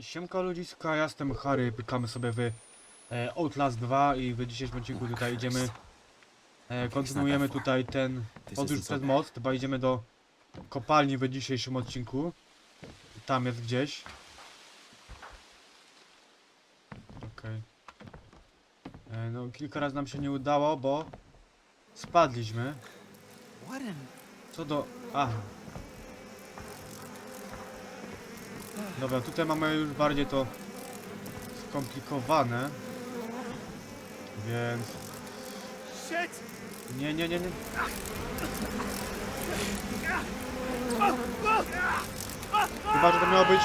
Siemka ludziska, ja jestem Harry, pykamy sobie w e, Outlast 2 i w dzisiejszym odcinku tutaj idziemy, e, kontynuujemy tutaj ten podróż przez most, chyba idziemy do kopalni w dzisiejszym odcinku, tam jest gdzieś. Okej. E, No kilka razy nam się nie udało, bo spadliśmy. Co do... Aha. Dobra, tutaj mamy już bardziej to skomplikowane. Więc... Nie, nie, nie, nie. Chyba, że to miało być...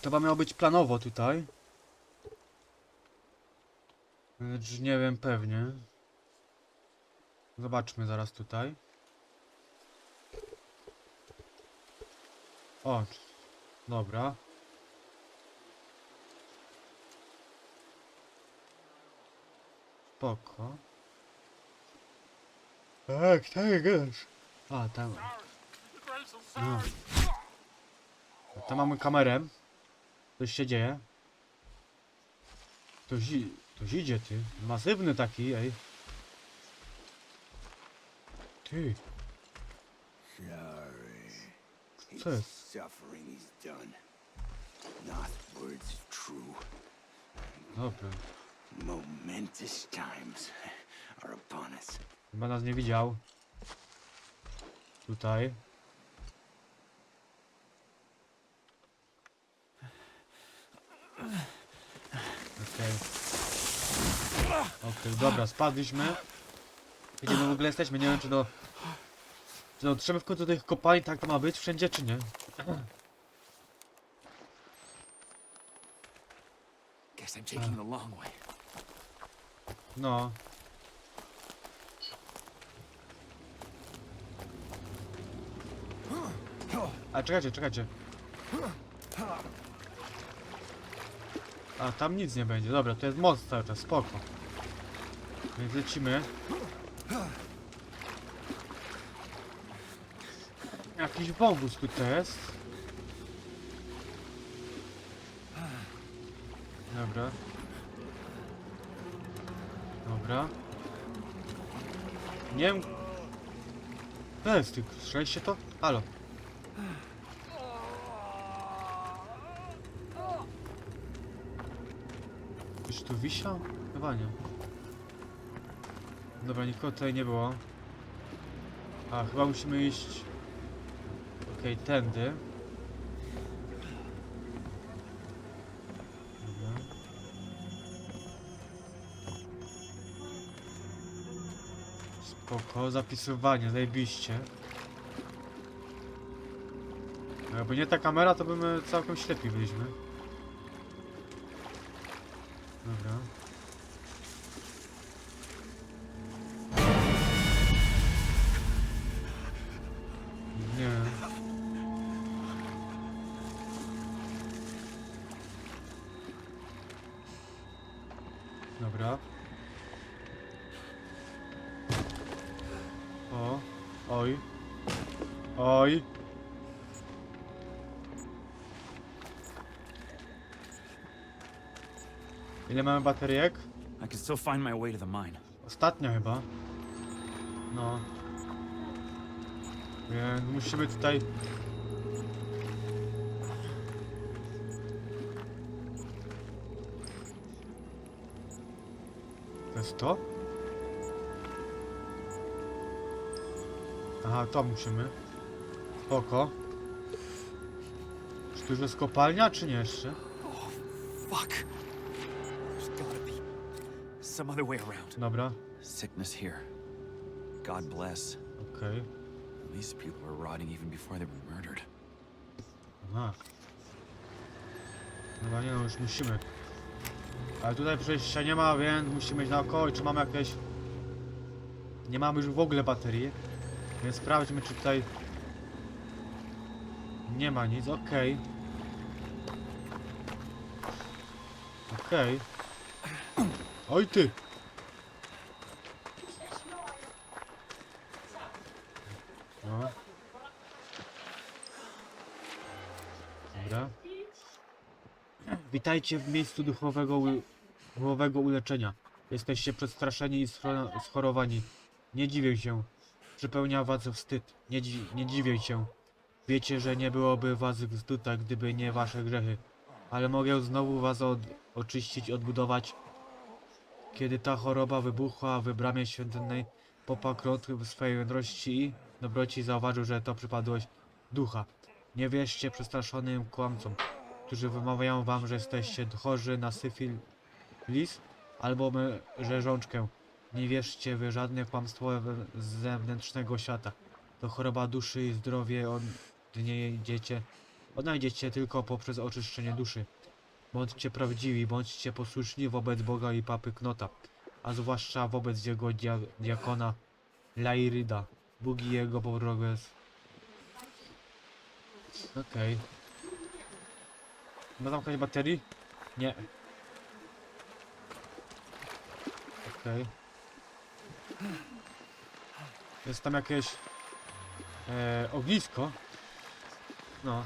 To chyba miało być planowo tutaj. Lecz nie wiem pewnie. Zobaczmy zaraz tutaj. O, c- dobra. Spoko. Tak, tak. A, tam. No. Tam mamy kamerę. Coś się dzieje. Ktoś, ktoś idzie, ty. Masywny taki, ej. Ty. Co jest? Suffering is done. Northward's true. dobra. Momentous times are upon us. Chyba nas nie widział. Tutaj. Okej. Okej, dobra, spadliśmy. Gdzie my w ogóle jesteśmy? Nie wiem czy do... Czy dotrzemy w końcu do tych kopalni, tak to ma być wszędzie, czy nie? Guess I'm taking the long way. No. A czekajcie, czekajcie. A tam nic nie będzie. Dobra, to jest most cały czas, spoko. Więc lecimy. Jakiś wąwóz tutaj jest. Dobra. Dobra. Nie wiem. To jest ty, to? Halo. Już tu wisiał? Chyba nie. Dobra, nikogo tutaj nie było. A, chyba musimy iść... Okej, tędy. Spoko, zapisywanie, zajebiście. Jakby nie ta kamera, to by my całkiem ślepi byliśmy. Oj. Oj. Ile mamy bateriek? I can still find my way to the mine. Ostatnia chyba. No. Więc musimy tutaj... To jest to? Aha, to musimy. Spoko. Czy tu już jest kopalnia, czy nie jeszcze? Fuck! There's gotta be some other way around. Dobra, Sickness here. God bless. okej. These people were rotting even before they were murdered. Aha. Nie no, już musimy. Ale tutaj przejścia nie ma, więc musimy iść naokoło i czy mamy jakieś... Nie mamy już w ogóle baterii. Więc sprawdźmy czy tutaj... Nie ma nic, okej. Okej. Oj ty! No. Dobra. Witajcie w miejscu duchowego, duchowego uleczenia. Jesteście przestraszeni i schorowani. Nie dziwię się. Przypełnia was wstyd. Nie, dzi nie dziwię się. Wiecie, że nie byłoby was tutaj, gdyby nie wasze grzechy. Ale mogę znowu was od oczyścić, odbudować. Kiedy ta choroba wybuchła w bramie świątynnej, popakrot w swojej mądrości i dobroci zauważył, że to przypadłość ducha. Nie wierzcie przestraszonym kłamcom, którzy wymawiają wam, że jesteście chorzy na syfilis albo że rzączkę. Nie wierzcie w żadne kłamstwo z zewnętrznego świata. To choroba duszy i zdrowie odnajdziecie, odnajdziecie tylko poprzez oczyszczenie duszy. Bądźcie prawdziwi, bądźcie posłuszni wobec Boga i papy Knota, a zwłaszcza wobec jego dia diakona Lairyda. Bóg i jego progres. Okej. Ma zamknąć baterii? Nie. Okej. Jest tam jakieś e, ognisko. No.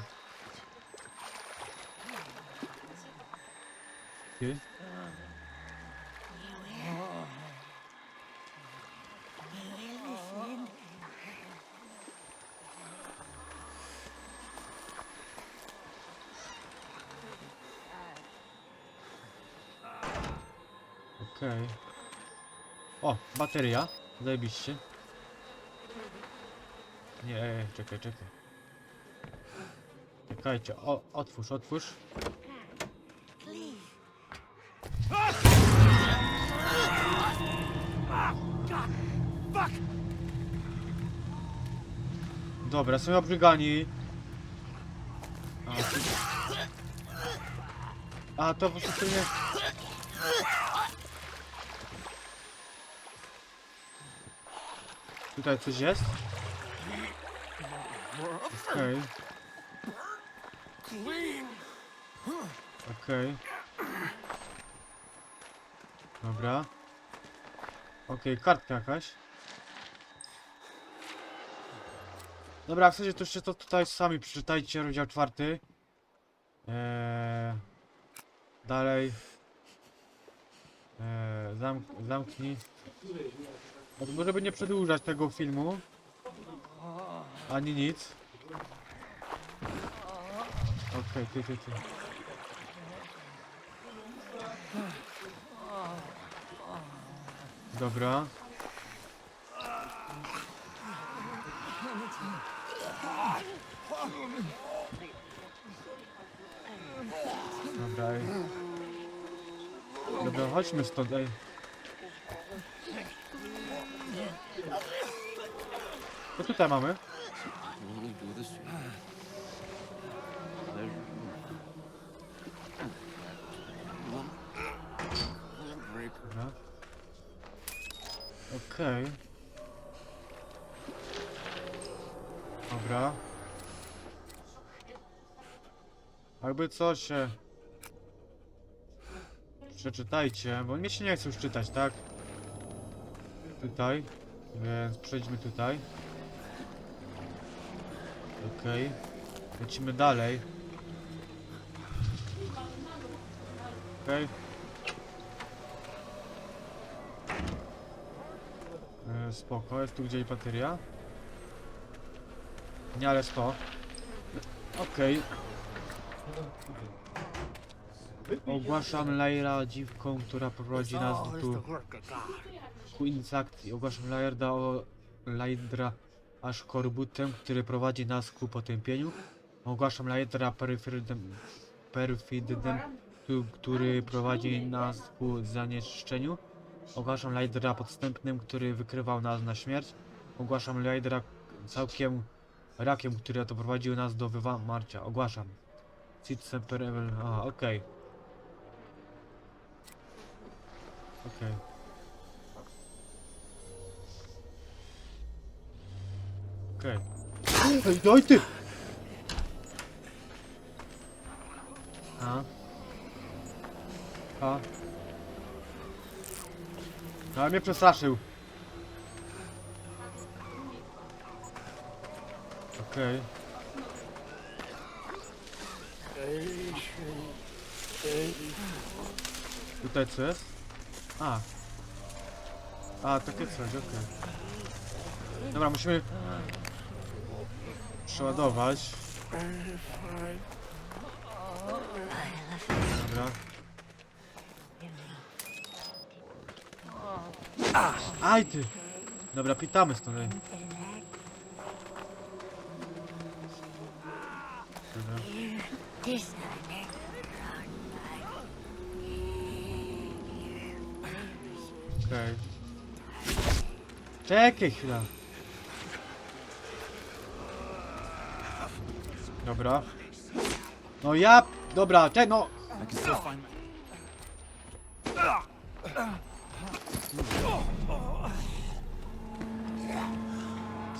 Ty? Okej. O, bateria. Zajebiście. Nie, czekaj, czekaj. Czekajcie, o, otwórz, otwórz. Dobra, są obrzygani. A. A to po prostu nie... Tutaj coś jest? Okej, Clean! okej. Dobra. Okej, kartka jakaś. Dobra, w sensie to jeszcze to tutaj sami przeczytajcie, rozdział czwarty. Eee, dalej. Eee, zamk zamknij. To Żeby nie przedłużać tego filmu. Ani nic. Okej, ty, ty, ty. Dobra. Dobra, chodźmy stąd, ej. Co tutaj mamy? Dobra. Okej. Dobra. Jakby coś się... Przeczytajcie, bo mnie się nie chce już czytać, tak? Tutaj. Więc przejdźmy tutaj. Okej. Lecimy dalej. Okej. E, Spoko, jest tu gdzieś bateria? Nie, ale spoko. Okej. Ogłaszam Laira dziwką, która prowadzi nas tu ku insekcji. Ogłaszam Lairda o Laidra aż korbutem, który prowadzi nas ku potępieniu. Ogłaszam Laidra perfidem, perfidem który prowadzi nas ku zanieczyszczeniu. Ogłaszam Laidra podstępnym, który wykrywał nas na śmierć. Ogłaszam Laidra całkiem rakiem, który doprowadził nas do wymarcia. Ogłaszam. Cid semper evil. A, okej. Okej. Okej. Ej, daj ty! A. A. No, ale mnie przestraszył. Okej. Tutaj co jest? A. A, takie coś, okej. Dobra, musimy przeładować. Dobra. Aj ty! Dobra, pitamy stąd. Dobra. Okej. Czekaj chwila. Dobra. No ja... Dobra, czekaj, no... I can still find.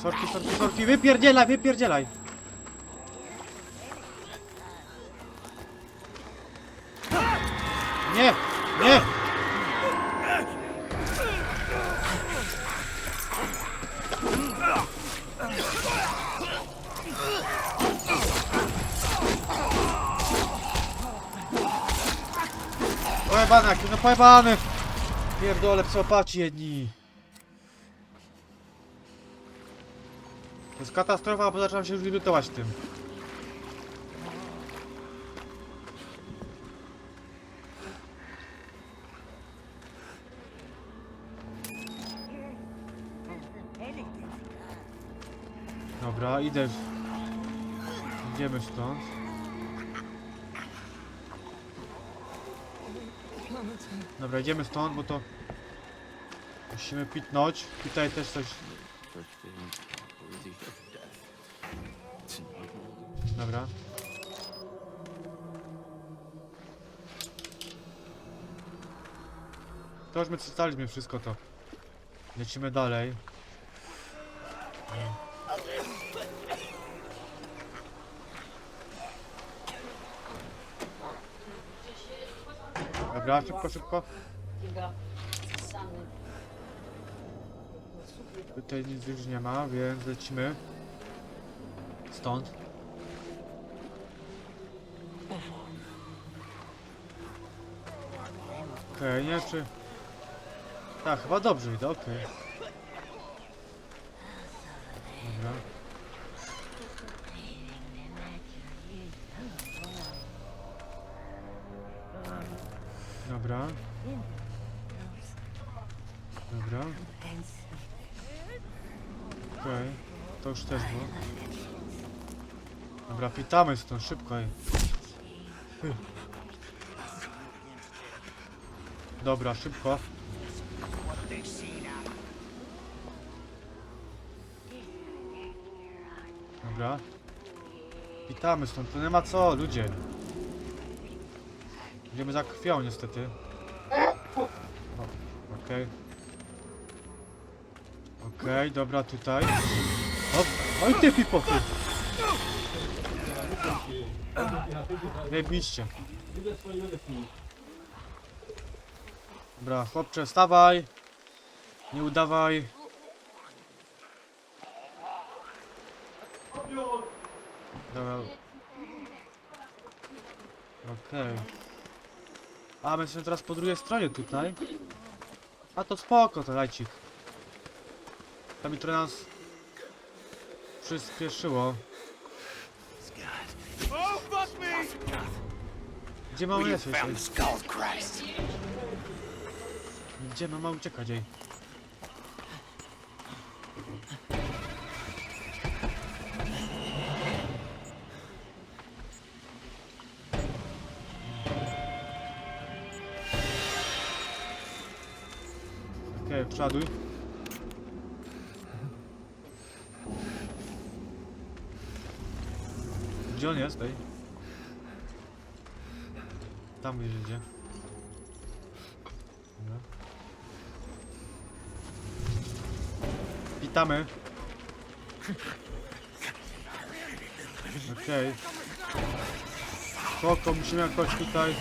Sorki, sorki, sorki, wypierdzielaj, wypierdzielaj! Pojebany! Pierdolę, psopaci jedni! To jest katastrofa, bo zaczynam się już irytować tym. Dobra, idę. Idziemy stąd. Dobra, idziemy stąd, bo to musimy pitnąć. Tutaj też coś Dobra. To już my przeczytaliśmy wszystko to. Lecimy dalej. Dobra, szybko, szybko. Tutaj nic już nie ma, więc lecimy. Stąd. Okej, nie czy... Tak, chyba dobrze idę, okej. Dobra. Dobra. Dobra. Okej, to już też było. Dobra, pitamy stąd, szybko. Ej. Dobra, szybko. Dobra. Pitamy stąd, to nie ma co, ludzie. Idziemy za krwią niestety. Okej. Okej, dobra, tutaj. Oj ty pipoty! Wybiście. Dobra, chłopcze, stawaj. Nie udawaj. Dobra. Okej. A, my jesteśmy teraz po drugiej stronie tutaj. A to spoko, to lajcik. Mi trochę nas przyspieszyło. Gdzie mamy lecieć? Gdzie mamy uciekać, ej? Musimy jakoś tutaj...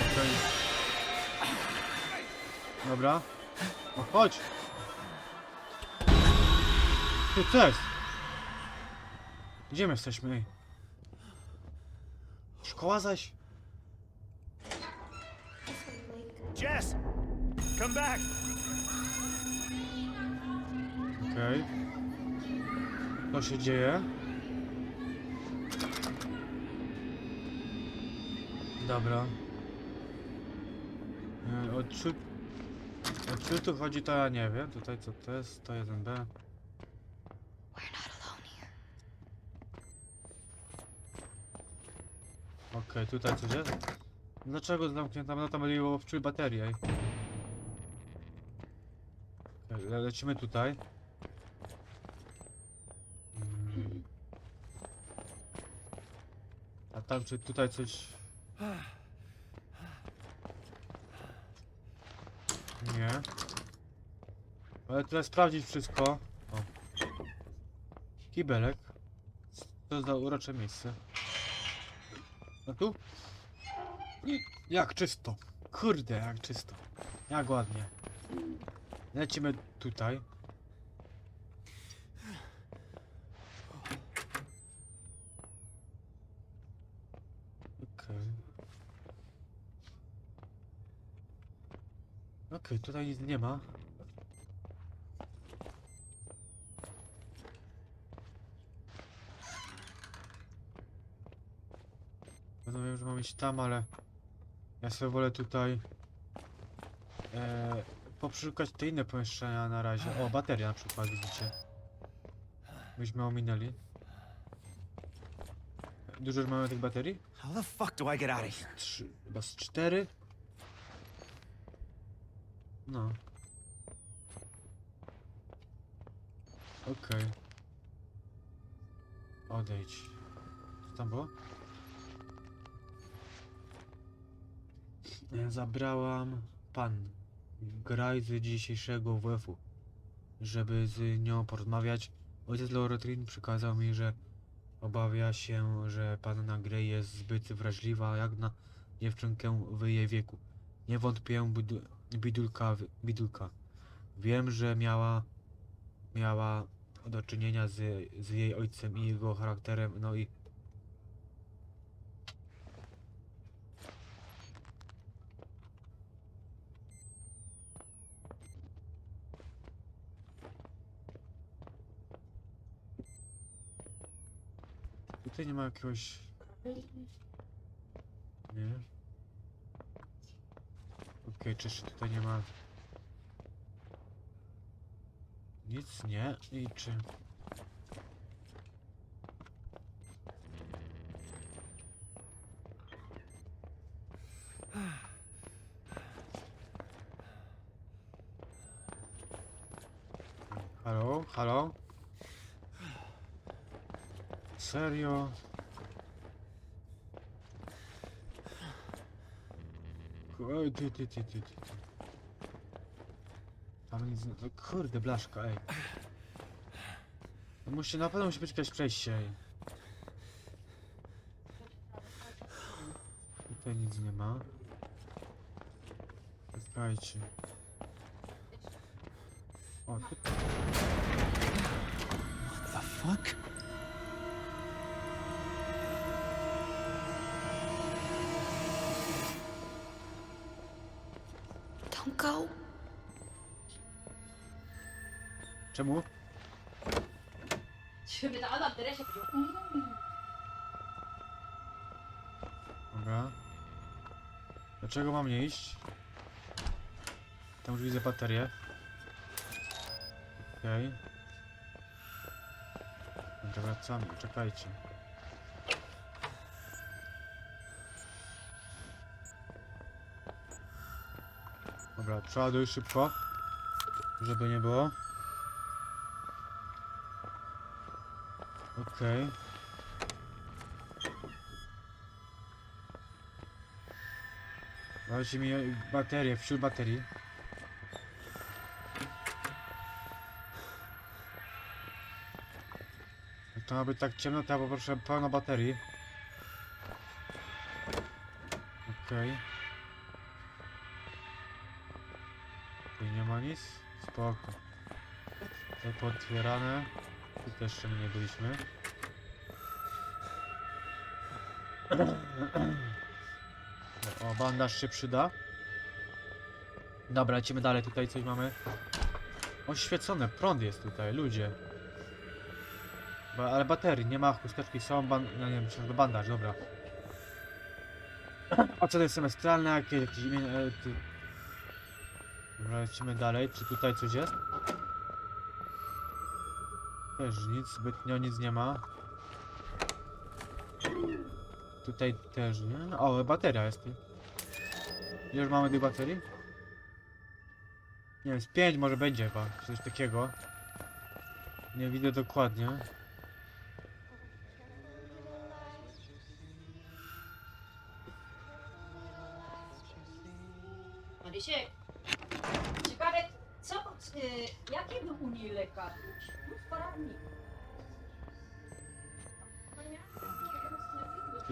Okej. Dobra. No chodź. Ty, co jest? Gdzie my jesteśmy? Szkoła zaś? Jess! Come back! Okej. Co się dzieje? Dobra. E, O czy... O czy tu chodzi to ja nie wiem. Tutaj co to jest? To 1B. We're not alone here. Okej, tutaj coś jest? Dlaczego zamknięta? No tam ej. Okej, le lecimy tutaj. A tam czy tutaj coś... Nie. Ale teraz sprawdzić wszystko. O. Kibelek. Co za urocze miejsce. No tu? I jak czysto. Kurde, jak czysto. Jak ładnie. Lecimy tutaj. Okej. Okej, tutaj nic nie ma. No wiem, że mam iść tam, ale ja sobie wolę tutaj e, poprzeszukać te inne pomieszczenia na razie. O, bateria na przykład, widzicie. Myśmy ominęli. Dużo już mamy tych baterii? How the fuck do I get out of here? Trzy, chyba z cztery? No. Okej. Odejdź. Co tam było? Zabrałam pan graj z dzisiejszego WF-u, żeby z nią porozmawiać. Ojciec Lorotrin przekazał mi, że obawia się, że panna Grey jest zbyt wrażliwa jak na dziewczynkę w jej wieku. Nie wątpię, bidulka, bidulka. Wiem, że miała, miała do czynienia z, z jej ojcem i jego charakterem, no i Tutaj nie ma jakiegoś... Nie. Okej, czy jeszcze tutaj nie ma... Nic, nie. I czy... Halo? Halo? Serio? Oj, ty, ty, ty, ty, ty. ty. Tam nic... No kurde, blaszka, ej. No musi, na pewno musi być jakieś przejście, ej. Tutaj nic nie ma. Czekajcie. O, tutaj... What the fuck? Don't go. Czemu? 지금이 나도 안 되래 싶죠. Dobra. Dlaczego mam nie iść? Tam już widzę baterię. Okej. Dobra, wracamy, czekajcie. Dobra, szybko. Żeby nie było. Okej. Dajcie mi baterię, wśród baterii. Jak to ma być tak ciemno, to ja poproszę pełno baterii. Okej. Tu Spoko. Tutaj potwierane. Tu też jeszcze nie byliśmy. O, bandaż się przyda. Dobra, lecimy dalej. Tutaj coś mamy. Oświecone, prąd jest tutaj, ludzie. Ba ale baterii, nie ma, chusteczki są, ban... No nie wiem, czy to bandaż, dobra. Oceny semestralne, jakie jakieś imię... Dobra, lecimy dalej. Czy tutaj coś jest? Też nic, zbytnio nic nie ma. Tutaj też nie. O, bateria jest. Już mamy tych baterii? Nie wiem, z 5 może będzie chyba, coś takiego. Nie widzę dokładnie.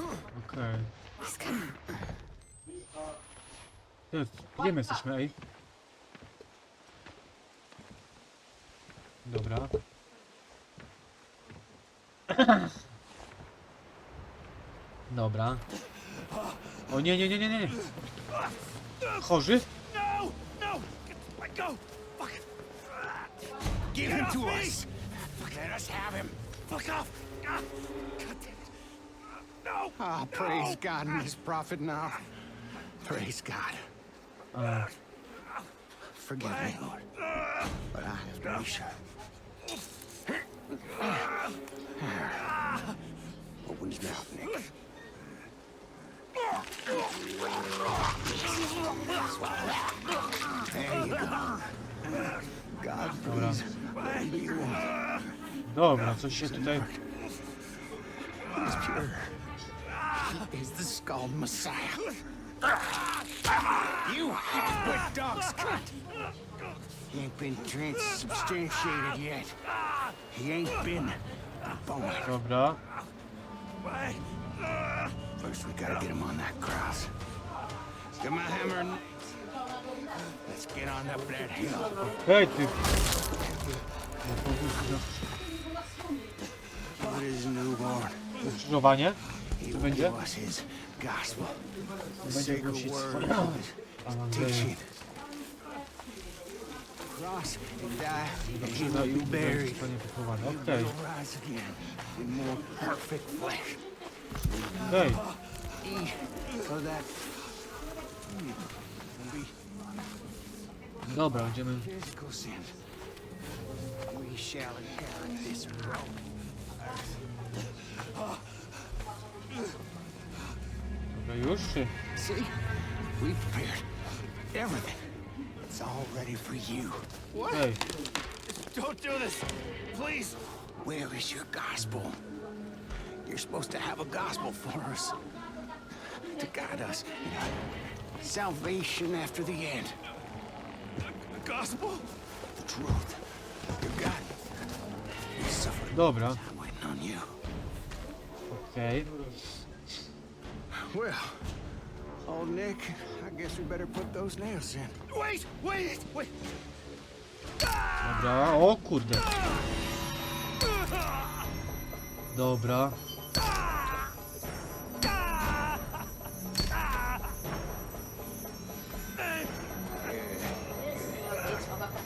Okej. Okay. Gdzie my jesteśmy, ej? Dobra. Dobra. O nie, nie, nie, nie, nie. Chorzy? No! No! Let go! Fuck! Give him to us! Let us have him! Fuck off! God damn! No! Ah, praise God and his prophet now. Praise God. A, Forgive me, Lord. But I have to be sure. Open his mouth, Nick. There you go. God, please, let him be one. Dobra, coś się tutaj... He's pure. He is the skull Messiah. You half-wit dog, Scott. He ain't been transubstantiated yet. He ain't been born. Dobra. First, we gotta get him on that cross. Get my hammer and... Let's get on up that hill. Hej, ty! What is newborn? Skrzyżowanie? He will give us his gospel. The sacred word of his teaching. Cross and die, and he will be buried. He will rise again in more perfect flesh. okej. He, so that he will be Dobra, będziemy... physical sins. We shall inherit this road. Dobra, już? Czy... See, we prepared everything. It's all ready for you. Hej, Don't do this! Please! Where is your gospel? You're supposed to have a gospel for us to guide us in salvation after the end. The gospel? The truth. Your God. We suffered. dobra. I'm waiting on you. Okej. Well, old Nick, I guess we better put those nails in. Wait! Wait! Wait! Dobra, o kurde. Dobra.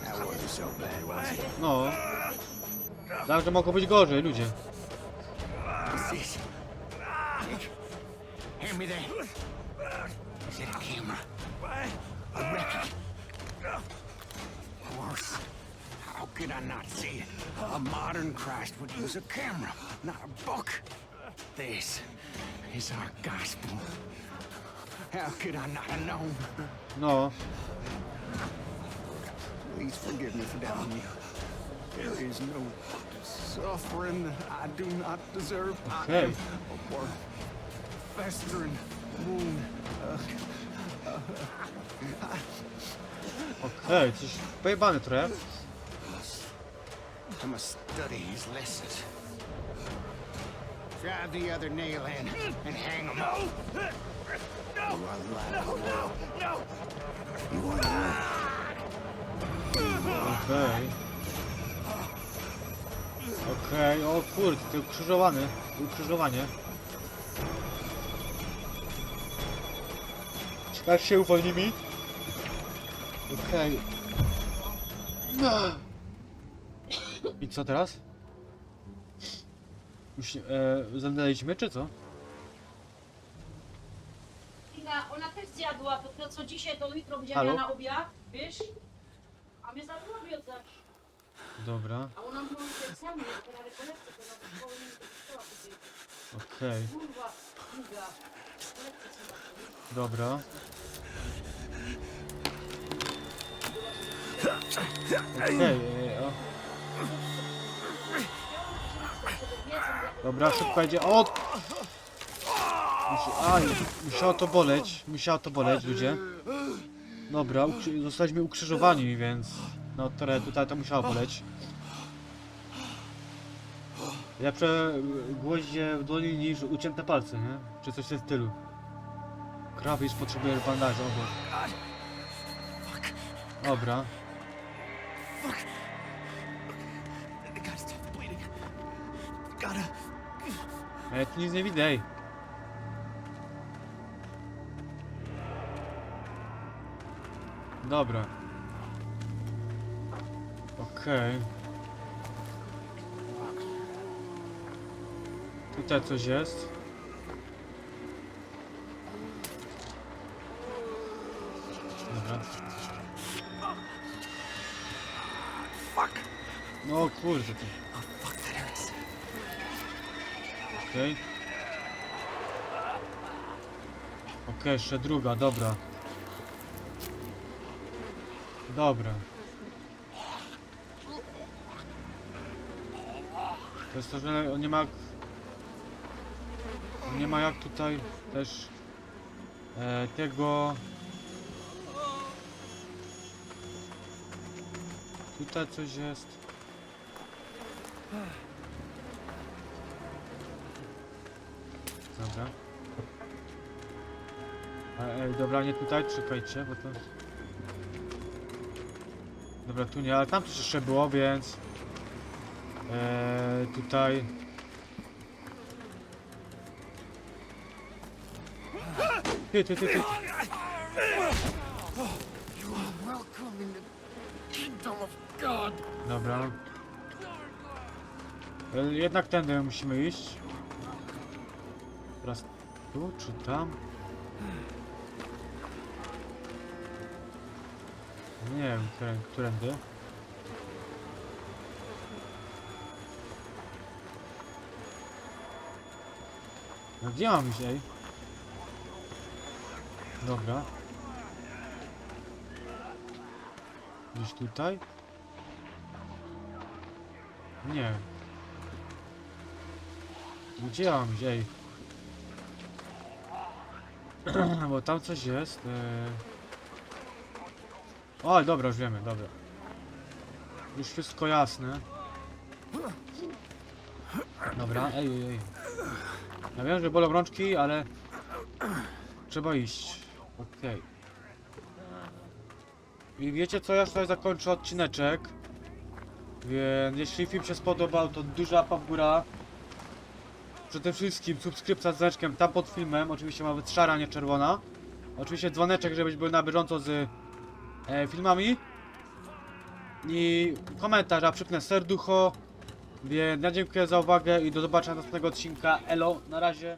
That wasn't so bad, was it? No. Zawsze mogło być gorzej, ludzie. What's this? Hand me that. Is it a camera? A record? Of course. How could I not see it? A modern Christ would use a camera, not a book. This is our gospel. How could I not have known? No. Please forgive me for doubting you. There is no suffering that I do not deserve. I am a worm, festering Okej, coś pojebany trochę. I must study his lessons. Drive the other nail in and hang him up. You are alive now. You are. Okej. Okej, o kurde, ty ukrzyżowany. Ukrzyżowanie. Ciekawe się uwolni mi. Okej. No. I co teraz? Już, e, zemdleliśmy, czy co? Kinga, ona też zjadła to, to co dzisiaj, to jutro będzie Halo? miała na obiad, wiesz? A my za to obiad zawsze. Dobra, okej, dobra. Okej, e, o. Dobra, szybko idzie. O! Aj, musiało to boleć. Musiało to boleć, ludzie. Dobra, ukrzy- zostaliśmy ukrzyżowani, więc... No, trochę tutaj to musiało boleć. Lepsze gwoździe w dłoni niż ucięte palce, nie? Czy coś w tym stylu. Krawisz potrzebuje bandażu, o Boże. Dobra. Gotta. Ale tu nic nie widać. Dobra. Okej. Tutaj coś jest. Dobra. Fuck. No kurde ty. Oh, fuck. Okej. Okej, jeszcze druga, dobra. Dobra. To jest to, że nie ma... Nie ma jak tutaj też e, tego... Tutaj coś jest. Dobra. Ej, dobra, nie tutaj, czekajcie, bo to... Dobra, tu nie, ale tam coś jeszcze było, więc... E, tutaj... Ty, ty, ty, ty. Dobra. E, Jednak tędy musimy iść. Teraz tu czy tam? Nie wiem, którę- którędy. No gdzie mam ej? Dobra. Gdzieś tutaj? Nie. Gdzie mam ej? Bo tam coś jest. E... O, dobra, już wiemy, dobra. Już wszystko jasne. Dobra, ej, ej, ej. Ja wiem, że bolą rączki, ale... Trzeba iść. Okej. I wiecie co, ja tutaj zakończę odcineczek. Więc jeśli film się spodobał, to duża łapa w górę. Przede wszystkim subskrypcja z znaczkiem tam pod filmem. Oczywiście ma być szara, nie czerwona. Oczywiście dzwoneczek, żebyś był na bieżąco z e, filmami. I komentarz, a przypnę serducho. Więc dziękuję za uwagę i do zobaczenia następnego odcinka. Elo, na razie.